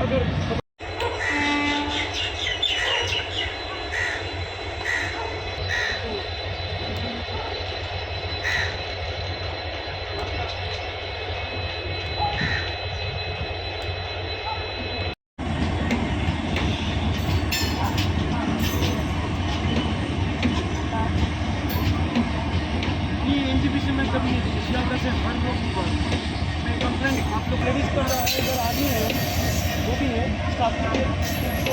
अगर तो लेडीज़ कर रहा है इधर आदमी है वो भी है स्टाफ के लिए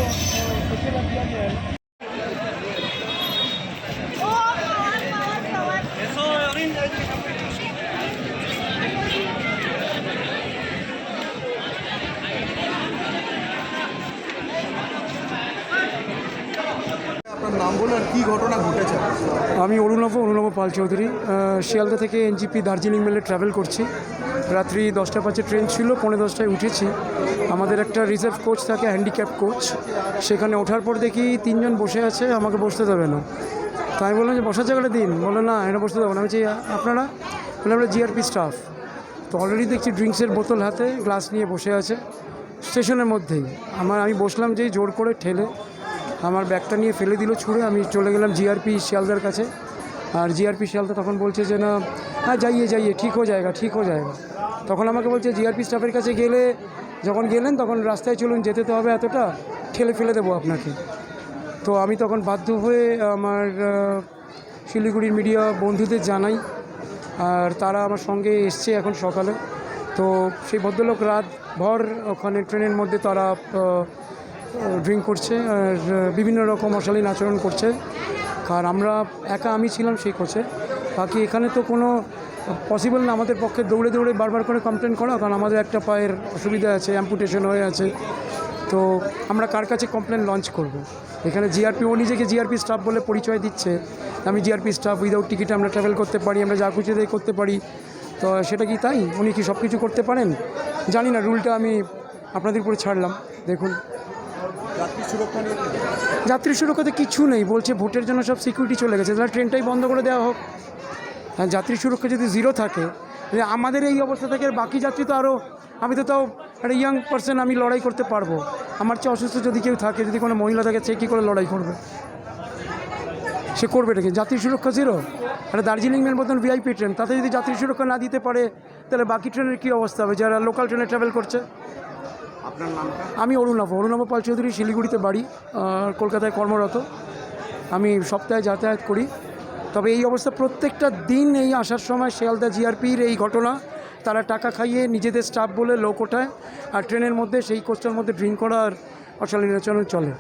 उसको दिया गया है। নাম আর কি ঘটনা ঘটেছে? আমি অরুণব অরুণব পাল চৌধুরী। শিয়ালদা থেকে এনজিপি দার্জিলিং মেলে ট্রাভেল করছি। রাত্রি দশটা পাঁচে ট্রেন ছিল, পৌনে দশটায় উঠেছি। আমাদের একটা রিজার্ভ কোচ থাকে হ্যান্ডিক্যাপ কোচ সেখানে ওঠার পর দেখি তিনজন বসে আছে, আমাকে বসতে দেবে না। তাই আমি বললাম যে, বসার জায়গাটা দিন। বলল, না এটা বসতে দেবো না। আমি আপনারা? বলে আমরা জিআরপি স্টাফ তো অলরেডি দেখছি ড্রিঙ্কসের বোতল হাতে গ্লাস নিয়ে বসে আছে। স্টেশনের মধ্যেই। আমার, আমি বসলাম যেই জোর করে ঠেলে আমার ব্যাগটা নিয়ে ফেলে দিল ছুঁড়ে, আমি চলে গেলাম জিআরপি শিয়ালদার কাছে। আর জিআরপি শিয়ালদা তখন বলছে যে, না হ্যাঁ যাইয়ে যাইয়ে, ঠিক হো জায়গা ঠিক হো জায়গা তখন আমাকে বলছে, জিআরপি স্টাফের কাছে গেলে যখন গেলেন, তখন রাস্তায় চলুন, যেতে তো হবে এতটা, ঠেলে ফেলে দেবো আপনাকে। তো আমি তখন বাধ্য হয়ে আমার শিলিগুড়ির মিডিয়া বন্ধুদের জানাই। আর তারা আমার সঙ্গে এসছে এখন সকালে। তো সেই ভদ্রলোক রাত ভর ওখানে ট্রেনের মধ্যে তারা ড্রিঙ্ক করছে আর বিভিন্ন রকম অশালীন আচরণ করছে। আর আমরা একা আমি ছিলাম সেই কোচে বাকি এখানে তো কোনো পসিবল না, আমাদের পক্ষে দৌড়ে দৌড়ে বারবার করে কমপ্লেন করা, কারণ আমাদের একটা পায়ের অসুবিধা আছে অ্যাম্পুটেশন হয়ে আছে। তো আমরা কার কাছে কমপ্লেন লঞ্চ করব। এখানে জিআরপি ও নিজেকে জিআরপি স্টাফ বলে পরিচয় দিচ্ছে। আমি জিআরপি স্টাফ উইদাউট টিকিটে আমরা ট্রাভেল করতে পারি, আমরা যা খুশি দিয়ে করতে পারি। তো সেটা কি তাই? উনি কি সব কিছু করতে পারেন? জানি না রুলটা আমি আপনাদের উপরে ছাড়লাম। দেখুন। যাত্রী সুরক্ষাতে কিছু নেই, বলছে ভোটের জন্য সব সিকিউরিটি চলে গেছে। তাহলে ট্রেনটাই বন্ধ করে দেওয়া হোক। হ্যাঁ যাত্রী সুরক্ষা যদি জিরো থাকে আমাদের এই অবস্থা থেকে আর বাকি যাত্রী তো আরও আমি তো তাও একটা ইয়াং পার্সন আমি লড়াই করতে পারব। আমার চেয়ে অসুস্থ যদি কেউ থাকে, যদি কোনো মহিলা থাকে, সে কী করে লড়াই করবে? সে করবে এটাকে যাত্রী সুরক্ষা জিরো একটা দার্জিলিং মেল মতন ভিআইপি ট্রেন তাতে যদি যাত্রী সুরক্ষা না দিতে পারে, তাহলে বাকি ট্রেনের কী অবস্থা হবে? যারা লোকাল ট্রেনে ট্রাভেল করছে? আপনার নামটা? আমি অরুণাভ অরুণাভ পাল চৌধুরী, শিলিগুড়িতে বাড়ি কলকাতায় কর্মরত। আমি সপ্তাহে যাতায়াত করি। তবে এই অবস্থা প্রত্যেকটা দিন এই আসার সময় শিয়ালদা জিআরপির এই ঘটনা। তারা টাকা খাইয়ে নিজেদের স্টাফ বলে লোক ওঠায়। আর ট্রেনের মধ্যে সেই কোচটার মধ্যে ড্রিঙ্ক করার অশালীন চলে।